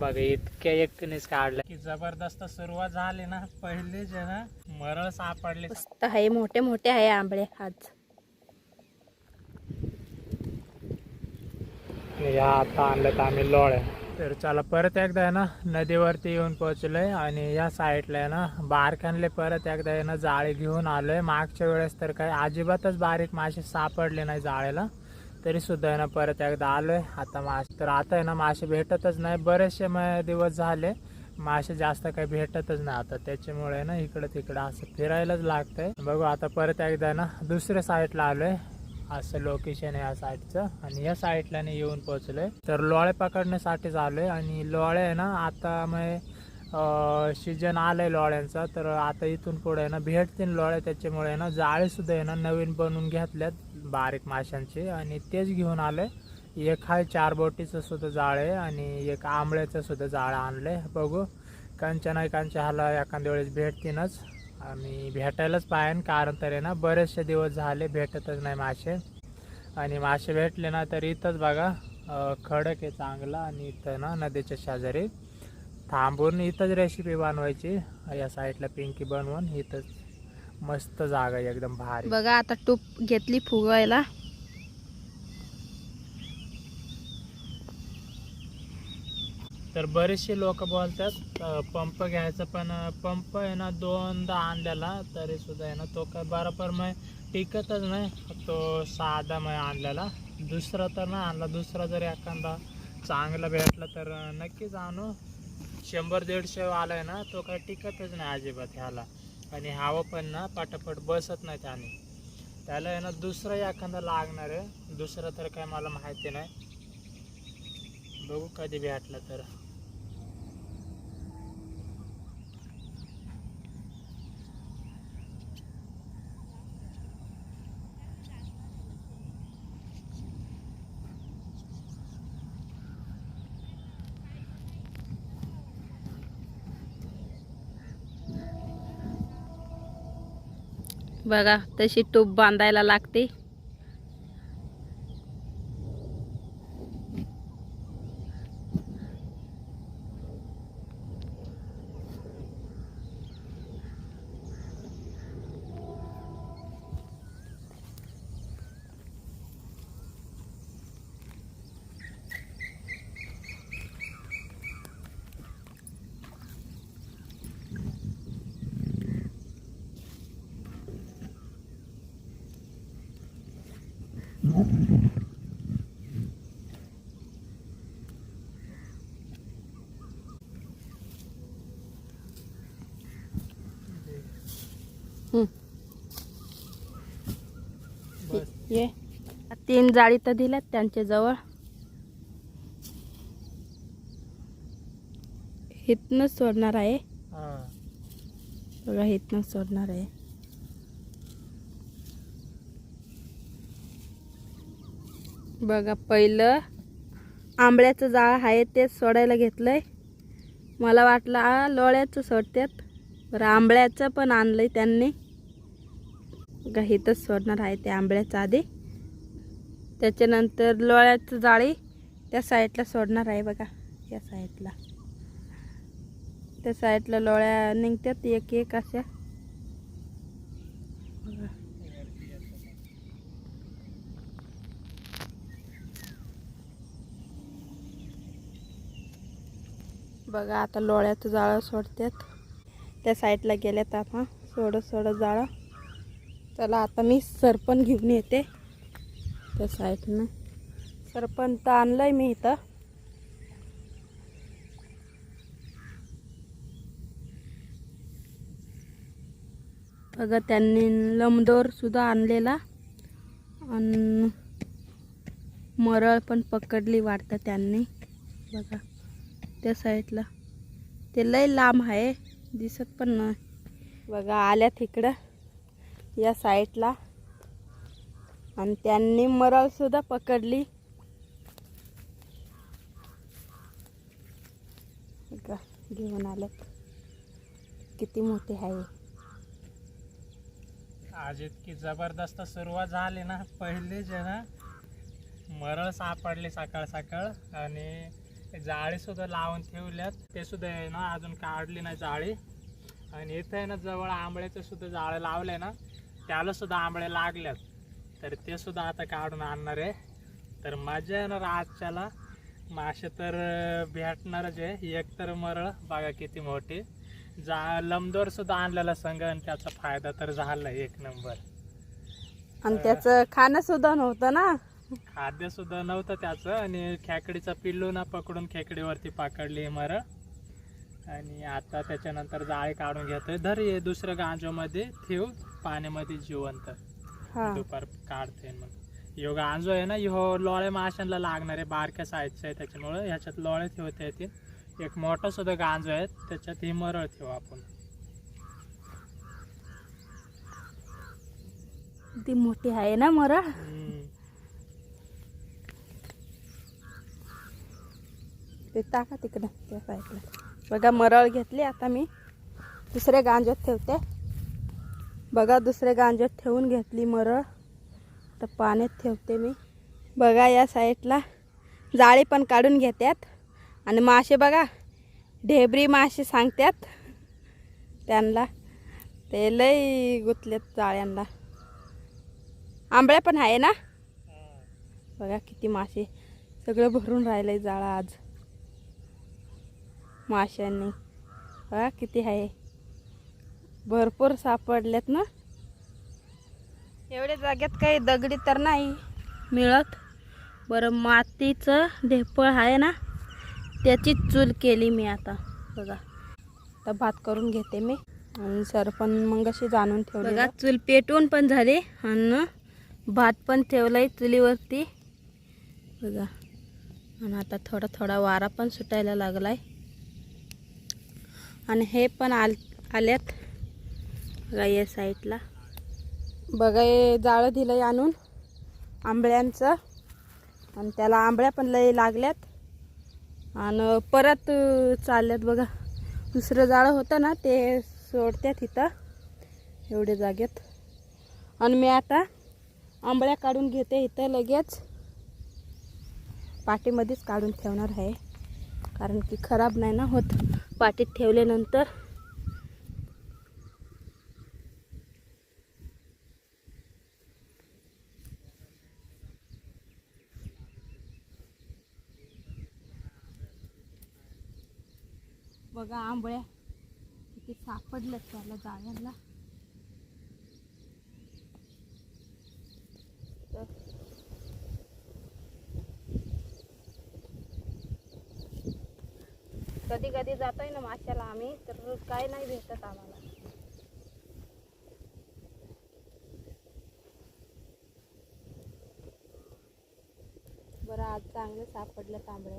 बघा इतक्या एकटीनेच काढलं. की जबरदस्त सुरुवात झाली ना पहिले जे ना मरळ सापडले. मस्त आहे मोठे मोठे आहे आंबळे आज. या आता आणलं आम्ही लोळ्या. तर चला परत एकदा आहे ना नदीवरती येऊन पोहोचलोय आणि या साईडला आहे ना बारकांले परत एकदा आहे ना जाळी घेऊन आलोय. मागच्या वेळेस तर काही अजिबातच बारीक मासे सापडले नाही जाळेला तरी सुद्धा आहे ना परत एकदा आलोय. आता मासे तर आता आहे ना मासे भेटतच नाही. बरेचसे दिवस झाले. मासे जास्त काही भेटतच नाही आता. त्याच्यामुळे ना इकडं तिकडं असं फिरायलाच लागतंय. बघू आता परत एकदा ना दुसऱ्या साईडला आलोय. असं लोकेशन आहे या साईडचं आणि या साईडला नाही येऊन पोहोचलोय. तर लोळे पकडण्यासाठीच आलोय. आणि लोळे आहे ना आता मग सीजन आलंय लोळ्यांचा. तर आता इथून पुढे ना भेटतील लोळे. त्याच्यामुळे ना जाळे सुद्धा आहे ना नवीन बनवून घेतल्यात. बारीक माशांचे आणि तेच घेऊन आले. एक हा चार बोटीचं सुद्धा जाळ आहे आणि एक आंबळ्याचं सुद्धा जाळं आहे बघू. कांच्या नाही कांच्या ह्याला एखाद्या वेळेस भेटतीनच. आणि भेटायलाच पाहिजे कारण तर आहे ना बरेचसे दिवस झाले भेटतच नाही मासे. आणि मासे भेटले ना तर इथंच बघा खडक आहे चांगला आणि इथं ना नदीच्या शेजारी. थांबून इथंच रेसिपी बनवायची. या साईडला पिंकी बनवून इथंच मस्त जागा आहे एकदम भारी. बघा आता टूप घेतली फुगवायला. तर बरेचसे लोक बोलतात पंप घ्यायचा पण पंप आहे ना दोनदा आणलेला तरी सुद्धा आहे ना तो काय बरोबर मग टिकतच नाही तो साधा मग आणलेला. दुसरा तर नाही आणला दुसरा जर एखादा चांगला भेटला तर नक्कीच आणू. शंभर दीडशे आलाय ना तो काय टिकतच नाही अजिबात ह्याला. आणि हवा पण ना पटापट बसत नाही त्याने त्याला आहे ना दुसरा एखादा लागणार. आहे दुसरं तर काय मला माहिती नाही. बघू कधी भेटलं तर. बघा तशी टोप बांधायला लागते हम्म. बस ये तीन जाळी तर दिल्यात त्यांच्या जवळ. इथनच सोडणार आहे. बघा इथनच सोडणार आहे. बघा पहिलं आंबळ्याचं जाळ आहे तेच सोडायला घेतलंय. मला वाटलं लोळ्याचं सोडतात. बरं आंबळ्याचं पण आणलंय त्यांनी. बघा इथंच सोडणार आहे ते आंबळ्याचं आधी. त्याच्यानंतर लोळ्याचं जाळी त्या साईडला सोडणार आहे बघा या साईडला. त्या साईडला लोळ्या निघतात एक एक अशा. बघा. आता लोळ्याचं जाळं सोडतात. त्या साईडला गेल्यात आता सोडत सोडत जाळं. चला आता मी सरपण घेऊन येते. त्या साईडनं सरपण तर आणलंय मी इथं. बघा त्यांनी लमदोर सुद्धा आणलेला. आणि मरळ पण पकडली वाटतं त्यांनी. बघा त्या साईडला. ते लय लांब आहे दिसत पण नाही. बघा आल्यात इकडं या साईडला. आणि त्यांनी मरळसुद्धा पकडली. घेऊन आल्यात. किती मोठे आहे. आज इतकी जबरदस्त सुरुवात झाली ना पहिले जे ना मरळ सापडली सकाळ सकाळ आणि जाळी सुद्धा लावून ठेवल्यात. ते सुद्धा आहे ना अजून काढली नाही जाळी. आणि इथं आहे ना जवळ आंबळ्याचं सुद्धा जाळं लावलंय ना त्याला सुद्धा आंबळे लागल्यात. तर ते सुद्धा आता काढून आणणार आहे. तर मजा येणार आजच्याला. मासे तर भेटणारच आहे. एक तर मरळ बघा किती मोठी. जा लमदोर सुद्धा आणलेला संघ आणि त्याचा फायदा तर झाला एक नंबर. आणि त्याचं खाणं सुद्धा नव्हतं ना? खाद्य सुद्धा नव्हतं त्याचं आणि खेकडीचा पिल्लू ना पकडून खेकडीवरती पकडली मरळ. आणि आता त्याच्यानंतर जाळी काढून घेतोय. धर हे दुसऱ्या गांजोमध्ये ठेव. पाण्यामध्ये जिवंत. हा. दुपार काढते मग ह्यो गांजो आहे ना ह्यो लोळे माशांना लागणार आहे बारक्या साईजचा आहे त्याच्यामुळे ह्याच्यात लोळे ठेवता येतील. एक मोठा सुद्धा गांजो आहे त्याच्यात ही मरळ ठेवू आपण. ती मोठी आहे ना मरा हम्म. ते टाका तिकडं त्या साईडला बघा मरळ घेतली आता मी. दुसऱ्या गांजात ठेवते. बघा दुसऱ्या गांजात ठेवून घेतली मरळ तर पाण्यात ठेवते मी. बघा या साईडला जाळी पण काढून घेतात आणि मासे बघा ढेबरी मासे सांगतात त्यांना. ते लय गुतलेत जाळ्यांना. आंबळ्या पण आहे ना? बघा किती मासे. सगळं भरून राहिलंय जाळा आज. माशांनी. बघा किती आहे. भरपूर सापडलेत ना? एवढ्या जाग्यात काही दगडी तर नाही मिळत. बरं मातीचं ढेपळ आहे ना? त्याची चूल केली मी आता. बघा. आता भात करून घेते मी. आणि सरपण मग अशी जाणून ठेवली बघा चूल पेटून पण झाली आणि भात पण ठेवलाय चुलीवरती. बघा. आणि आता थोडा थोडा वारा पण सुटायला लागलाय. आणि हे पण आल आल्यात बघा या साईडला. बघा हे जाळं दिलंय आणून आंबळ्यांचं. आणि त्याला आंबळ्या पण लय लागल्यात. आणि परत चालल्यात बघा. दुसरं जाळं होतं ना ते सोडतात इथं एवढे जागेत. आणि मी आता आंबळ्या काढून घेते इथं लगेच. पाटीमध्येच काढून ठेवणार आहे. कारण की खराब नाही ना होत. पाटीत ठेवल्यानंतर बघा आंबळ्या. किती सापडल्यात त्याला जाळ्याला तर कधी कधी जातोय ना माशाला आम्ही तर काय नाही भेटत आम्हाला. बरं आज चांगलं सापडलं तांबड्या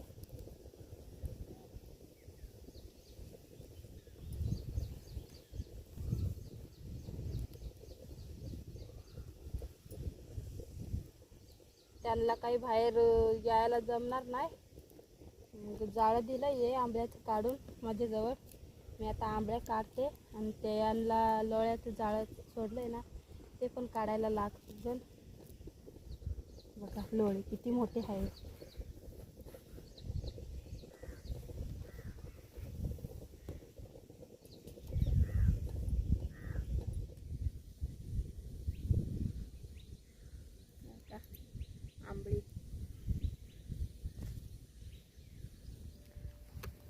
त्यांना काही बाहेर यायला जमणार नाही. मग जाळं दिलं ये आंब्याचं काढून माझ्याजवळ. मी आता आंबळ्या काढते आणि ते यांना लोळ्याचं जाळं सोडलंय ना ते पण काढायला लागतं बघा लोळे किती मोठे आहे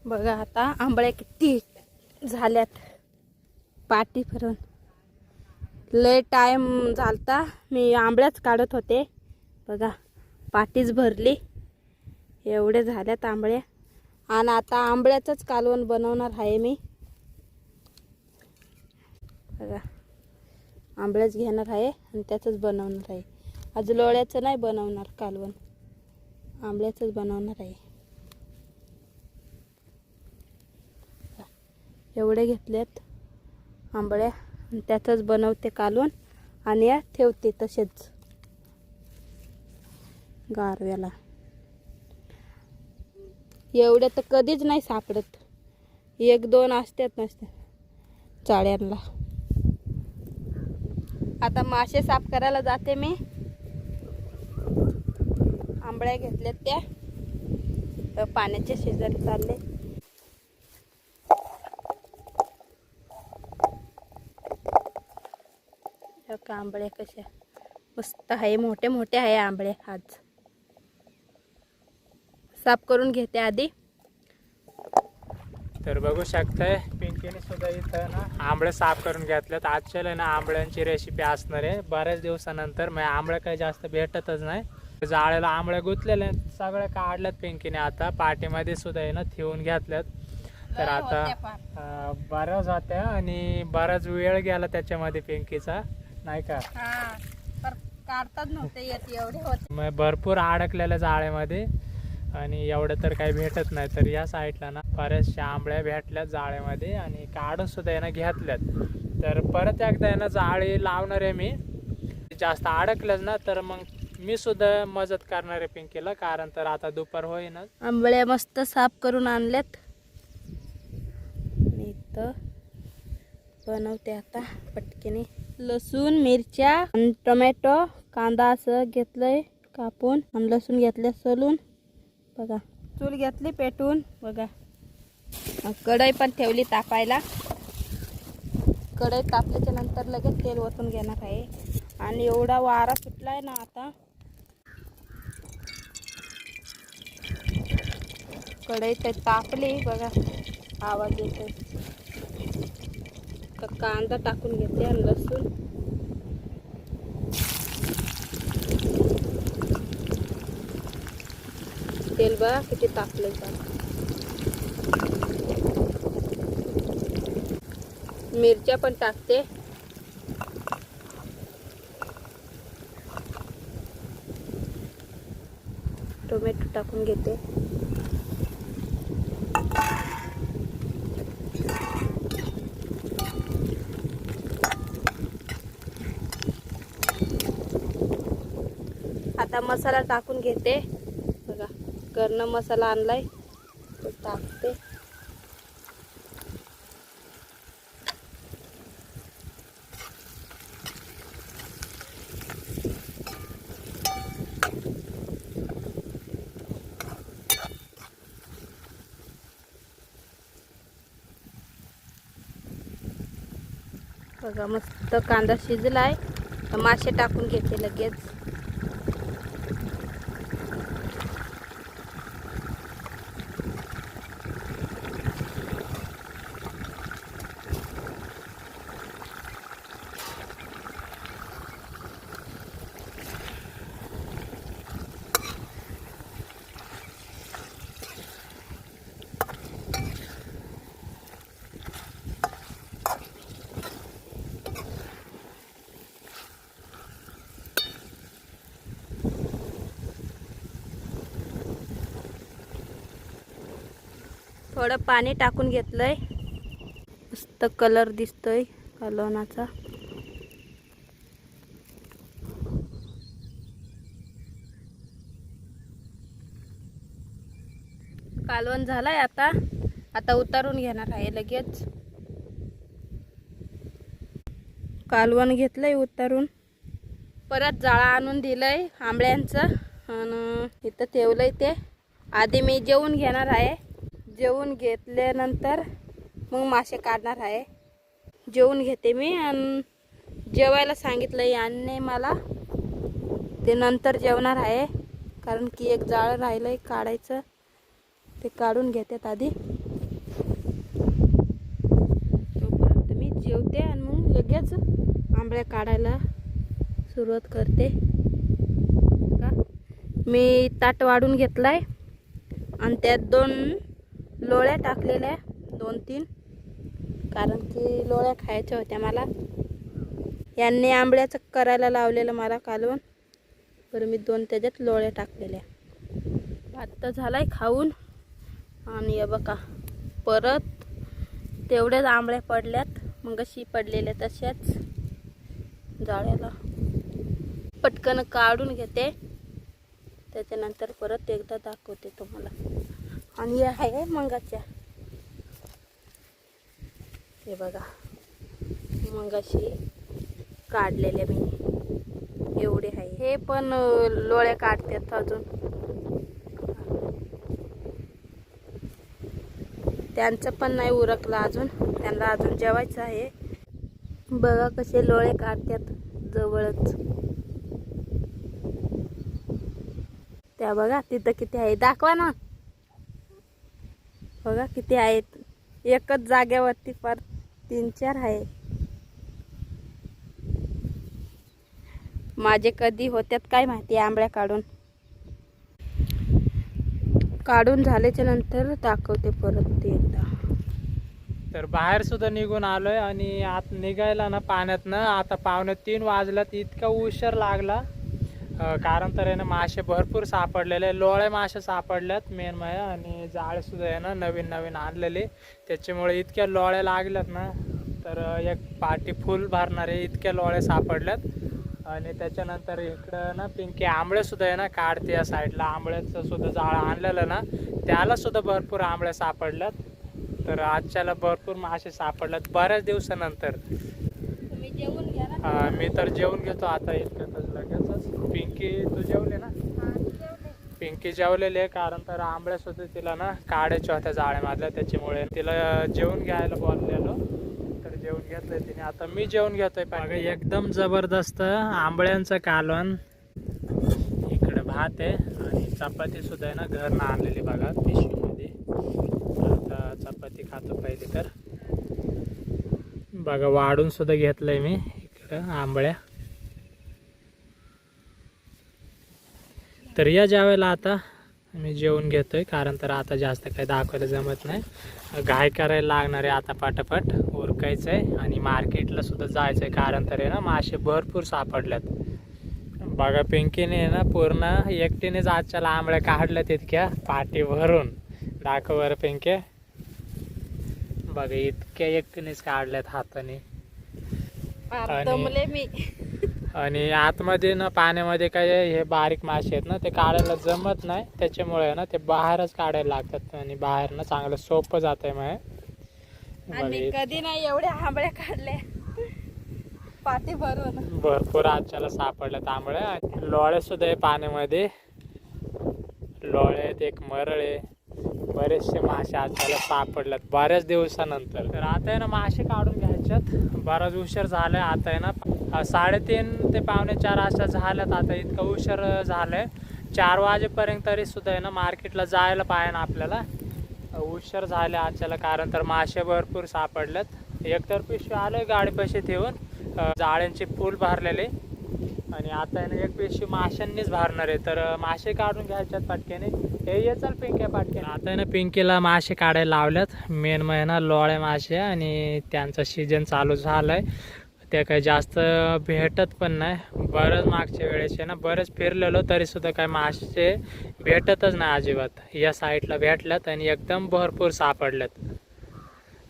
बघा आता आंबळ्या किती झाल्यात. पाटी फरून लय टाईम झालता. मी आंबळ्याच काढत होते. बघा पाटीच भरली. एवढे झाल्यात आंबळ्या. आणि आता आंबळ्याचंच कालवण बनवणार आहे मी. बघा आंबळ्याच घेणार आहे आणि त्याचंच बनवणार आहे. आज लोळ्याचं नाही बनवणार कालवण. आंबळ्याचंच बनवणार आहे. एवढे घेतलेत आंबळ्या आणि त्याचंच बनवते कालून आणि या ठेवते तसेच गारव्याला. एवढ्या तर कधीच नाही सापडत. एक दोन असतात नसते चाळ्यांना. आता मासे साफ करायला जाते मी. आंबळ्या घेतल्यात त्या. पाण्याचे शेजारी चालले. बघा आंबळे कशा मस्त आहे मोठे मोठे आहे आंबळे आज. साफ करून घेते आधी. तर बघू शकताय पिंकीने सुद्धा इथं ना आंबळे साफ करून घेतल्यात आजच्या ना आंबळ्यांची रेसिपी असणार आहे. बऱ्याच दिवसानंतर मग आंबळे काही जास्त भेटतच नाही. जाळ्याला आंबळे गुंतलेले आहेत. सगळे काढल्यात पिंकीने आता. पाठीमध्ये सुद्धा आहे ना ठेवून घेतल्यात. तर आता बऱ्याच होत्या आणि बराच वेळ गेला त्याच्यामध्ये पिंकीचा. नाही का? काढतात नव्हते येत एवढे होते. मग भरपूर अडकलेल्या जाळ्यामध्ये. आणि एवढं तर काही भेटत नाही तर या साईडला ना बऱ्याचशा आंबळ्या भेटल्यात जाळ्यामध्ये आणि काढून सुद्धा यांना घेतल्यात. तर परत एकदा यांना जाळी लावणार आहे मी. जास्त अडकलंच ना तर मग मी सुद्धा मदत करणार आहे पिंकीला कारण तर आता दुपार होईनच. आंबळ्या मस्त साफ करून आणल्यात. आणि इथं बनवते आता पटकेने. लसूण मिरच्या आणि टोमॅटो कांदा असं घेतलंय कापून. आणि लसूण घेतलं सोलून. बघा. चूल घेतली पेटून. बघा. कढई पण ठेवली तापायला. कढई तापल्याच्या नंतर लगेच तेल ओतून घेणार आहे. आणि एवढा वारा सुटलाय ना आता. कढई तर तापली. बघा. आवाज येतोय. तर कांदा टाकून घेते आणि लसूण. तेल बघा किती तापलंय का मिरच्या पण टाकते. टोमॅटो टाकून घेते आता मसाला टाकून घेते. बघा कर्ण मसाला आणलाय. तो टाकते. बघा मस्त कांदा शिजलाय. मासे टाकून घेते लगेच. थोडं पाणी टाकून घेतलंय. मस्त कलर दिसतोय कालवणाचा कालवण झालाय आता. आता उतारून घेणार आहे लगेच. कालवण घेतलंय उतारून. परत जाळा आणून दिलंय आंबळ्यांचं आणि इथं ठेवलंय ते. आधी मी जेवून घेणार आहे. जेवून घेतल्यानंतर मग मासे काढणार आहे. जेवून घेते मी आणि जेवायला सांगितलं यांनी मला. ते नंतर जेवणार आहे. कारण की एक जाळं राहिलंय काढायचं. ते काढून घेतात आधी. तोपर्यंत मी जेवते आणि मग लगेच आंबळ्या काढायला सुरुवात करते. का? मी ताट वाढून घेतलाय. आणि त्यात दोन लोळ्या टाकलेल्या दोन तीन. कारण की लोळ्या खायच्या होत्या मला. यांनी आंबळ्याचं करायला लावलेलं मला कालवण बरं मी दोन त्याच्यात लोळ्या टाकलेल्या. भात तर झालाय खाऊन. आणि बघा परत तेवढ्याच आंबळ्या पडल्यात. मग अशी पडलेल्या तशाच जाळ्याला. पटकन काढून घेते. त्याच्यानंतर परत एकदा दाखवते तुम्हाला. आणि हे आहे मंगाच्या. हे बघा. मंगाशी काढलेले मी. एवढे आहे. हे पण लोळ्या काढतात अजून. त्यांचं पण नाही उरकलं अजून. त्यांना अजून जेवायचं आहे. बघा कसे लोळे काढतात जवळच. त्या बघा तिथं किती आहे. दाखवा ना. बघा किती आहेत. एकच जागेवरती फार तीन चार आहे माझे कधी होत्यात काय माहिती आंबळ्या काढून. काढून झाल्याच्यानंतर दाखवते परत ते एकदा. तर बाहेर सुद्धा निघून आलोय आणि आत निघायला ना पाण्यात ना आता पावणे तीन वाजल्यात इतका उशीर लागला. कारण तर आहे ना मासे भरपूर सापडलेले लोळे मासे सापडल्यात मेन म्हणजे. आणि जाळे सुद्धा आहे ना नवीन नवीन आणलेले. त्याच्यामुळे इतक्या लोळे लागल्यात ना तर एक पाटी फुल भरणारे इतक्या लोळे सापडल्यात. आणि त्याच्यानंतर इकडं ना पिंकी आंबळे सुद्धा आहे ना काढते या साईडला आंबळ्याचं सुद्धा जाळं आणलेलं ना त्याला सुद्धा भरपूर आंबळे सापडल्यात. तर आजच्याला भरपूर मासे सापडल्यात बऱ्याच दिवसानंतर. जेवून मी तर जेवण घेतो आता इतक्यातच लगेचच पिंकी तू जेवले ना? पिंकी जेवलेली आहे कारण तर आंबळ्यास होते तिला ना काढायच्या होत्या जाळ्यामधल्या त्याच्यामुळे तिला जेवण घ्यायला बोललेलो. तर जेवण घेतलंय तिने. आता मी जेवण घेतोय बघा एकदम जबरदस्त आंबळ्यांचं कालवण. इकडे भात आहे आणि चपाती सुद्धा आहे ना घरनं आणलेली बघा पिशवीमध्ये. आता चपाती खातो पहिले तर. बघा वाढून सुद्धा घेतलंय मी इकडं आंबळ्या. तर या ज्यावेळेला आता मी जेवण घेतोय कारण तर आता जास्त काही दाखवायला जमत नाही. घाय करायला लागणार आहे आता पटापट उरकायचं आहे आणि मार्केटला सुद्धा जायचं आहे कारण तर आहे ना मासे भरपूर सापडल्यात. बघा पिंकीने आहे ना पूर्ण एकटीनेच आजच्या आंबळ्या काढल्या तितक्या पाठी भरून दाखव बरं पिंके. बघा इतक्या एकटीनेच काढल्यात हाताने. मी. आणि आतमध्ये ना पाण्यामध्ये काय हे बारीक मासे आहेत ना ते काढायला जमत नाही. त्याच्यामुळे ना ते बाहेरच काढायला लागतात आणि बाहेर ना चांगलं सोपं जात आहे मग कधी नाही एवढ्या आंबळ्या काढल्या. पाठी भरून. भरपूर आजच्याला सापडल्या तांबड्या लोळे सुद्धा आहे पाण्यामध्ये. लोळे आहेत एक मरळ बरेचसे मासे आजच्याला सापडल्यात बऱ्याच दिवसानंतर. तर आता आहे ना मासे काढून घ्यायच्यात. बराच उशीर झालाय आता आहे ना साडेतीन ते पावणे चार अशा झाल्यात. आता इतका उशीर आहे चार वाजेपर्यंत तरी सुद्धा आहे ना मार्केटला जायला पाहिजे ना आपल्याला. उशीर झाले आजच्याला कारण तर मासे भरपूर सापडलेत. एकतर पिशवी आलं गाडी पैसे ठेवून. जाळ्यांचे फूल भरलेले. आणि आता आहे ना एक पिशवी माशांनीच भरणार आहे. तर मासे काढून घ्यायच्यात पाटक्याने हे ये चल पिंक्या पाटक्याने आता ना पिंकीला मासे काढायला लावल्यात. मेन महिना लोळे मासे आणि त्यांचा सीजन चालू झालाय. त्या काही जास्त भेटत पण नाही. बरंच मागच्या वेळेस आहे ना बरंच फिरलेलो तरी सुद्धा काय मासे भेटतच नाही अजिबात. या साईडला भेटल्यात आणि एकदम भरपूर सापडल्यात.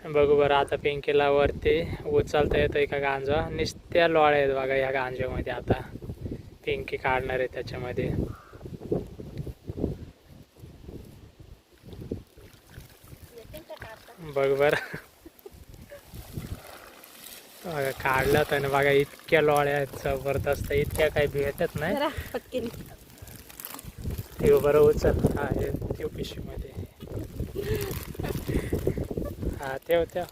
बघू बरं आता पिंकीला वरती उचलता येतं का गांजा? नुसत्या लोळ्या आहेत बघा ह्या गांजामध्ये आता. पिंकी काढणार आहे त्याच्यामध्ये. बघ बरं. काढल्यात आणि बघा इतक्या लोळ्या जबरदस्त. इतक्या काही भेटत नाही. ठेव बरं उचल. हा हे ठेव पिशवीमध्ये. हा ठेव ठेव.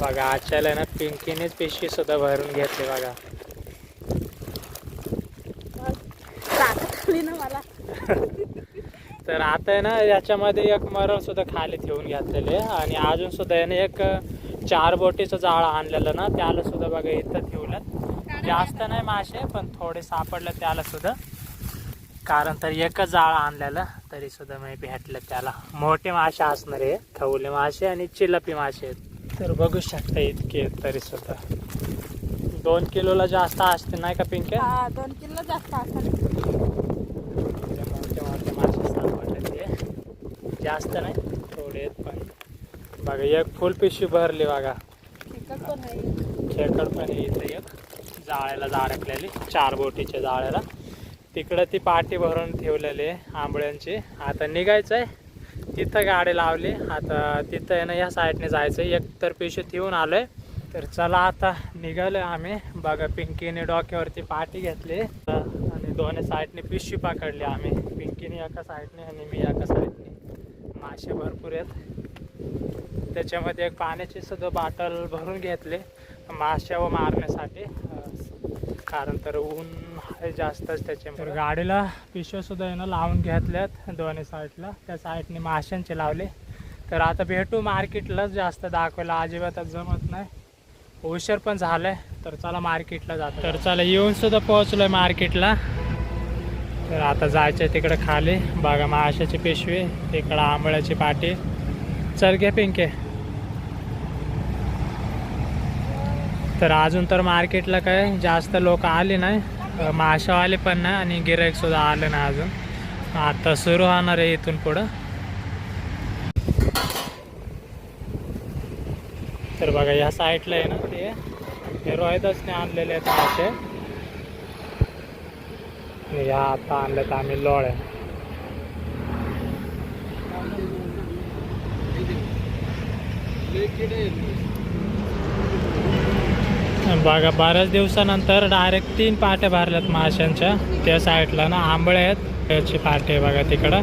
बघा आजच्याला ना पिंकीनेच पिशवी सुद्धा भरून घेतली बघा. तर आता आहे ना याच्यामध्ये एक मरळ सुद्धा खाली ठेवून घेतलेले. आणि अजून सुद्धा आहे ना एक चार बोटीचं जाळं आणलेलं ना त्याला सुद्धा बघा इथं ठेवलं जास्त नाही मासे पण थोडे सापडले त्याला सुद्धा. कारण तर एकच जाळं आणलेलं तरी सुद्धा मी भेटलं त्याला. मोठे मासे असणार आहे खवले मासे आणि चिलपी मासे आहेत. तर बघू शकता इतके तरी सुद्धा. दोन किलोला जास्त असते नाही का पिंके? हा दोन किलो जास्त मोठे मोठे मासे सापडले ते. जास्त नाही थोडे बघा एक फुल पिशवी भरली बघा. आहे. खेकड पण आहे इथं एक. जाळ्याला जाडकलेली चार बोटीच्या जाळ्याला. तिकडं ती पाठी भरून ठेवलेली आहे आंबळ्यांची. आता निघायचं आहे तिथं गाडी लावली. आता तिथं आहे ना या साईडने जायचं एक तर पिशवी ठेवून आलोय. तर चला आता निघालो आम्ही. बघा पिंकीने डोक्यावरती पाठी घेतली. आणि दोन्ही साईडने पिशवी पकडली आम्ही. पिंकीने एका साईडने आणि मी एका साईडने. मासे भरपूर आहेत. त्याच्यामध्ये एक पाण्याची सुद्धा बाटल भरून घेतले माश्या व मारण्यासाठी. कारण तर ऊन आहे जास्तच त्याच्यामुळे. गाडीला पिशव्यासुद्धा येणं आहे ना लावून घेतल्यात दोन्ही साईडला. त्या साईडने माशांचे लावले. तर आता भेटू मार्केटलाच जास्त दाखवायला अजिबातच जमत नाही. उशीर पण झालाय तर चला मार्केटला जातो. तर चला येऊन सुद्धा पोहोचलोय मार्केटला. तर आता जायचं तिकडं खाली. बघा माशाची पिशवी तिकडं आंबळ्याची पाटी. चल घे पिंके. तर अजून तर मार्केटला काय जास्त लोक आले नाही. माशावाले पण नाही आणि गिराईक सुद्धा आले नाही अजून. आता सुरू होणार आहे इथून पुढं. तर बघा या साईडला आहे ना ते. हे रोहिदासने आणलेले आहेत मासे. आणि ह्या आता तर आम्ही लोळ्या. बघा बऱ्याच दिवसानंतर डायरेक्ट तीन पाट्या भरल्यात माशांच्या. त्या साईडला ना आंबळे आहेत. त्याची पाटे बघा तिकडं.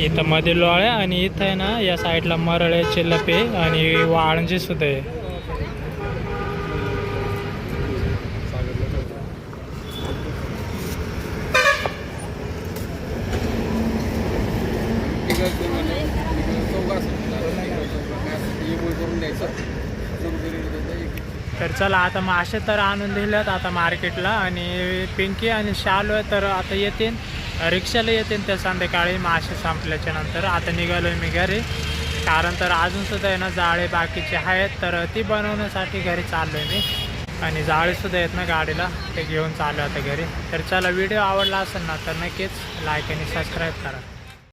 इथं मध्ये लोळ्या आणि इथं आहे ना या साईडला मरळे चिल्लपे आणि वाळंजी सुद्धा आहे. तर चला आता मासे तर आणून दिल्यात आता मार्केटला आणि पिंकी आणि शालू आहे तर आता येतील. रिक्षाला येतील त्या संध्याकाळी मासे संपल्याच्या नंतर. आता निघालोय मी घरी. कारण तर अजून सुद्धा आहे ना जाळे बाकीचे आहेत. तर ती बनवण्यासाठी घरी चाललोय मी. आणि जाळे सुद्धा आहेत ना गाडीला ते घेऊन चालू आता घरी. तर चला व्हिडिओ आवडला असेल ना तर नक्कीच लाईक आणि सबस्क्राईब करा.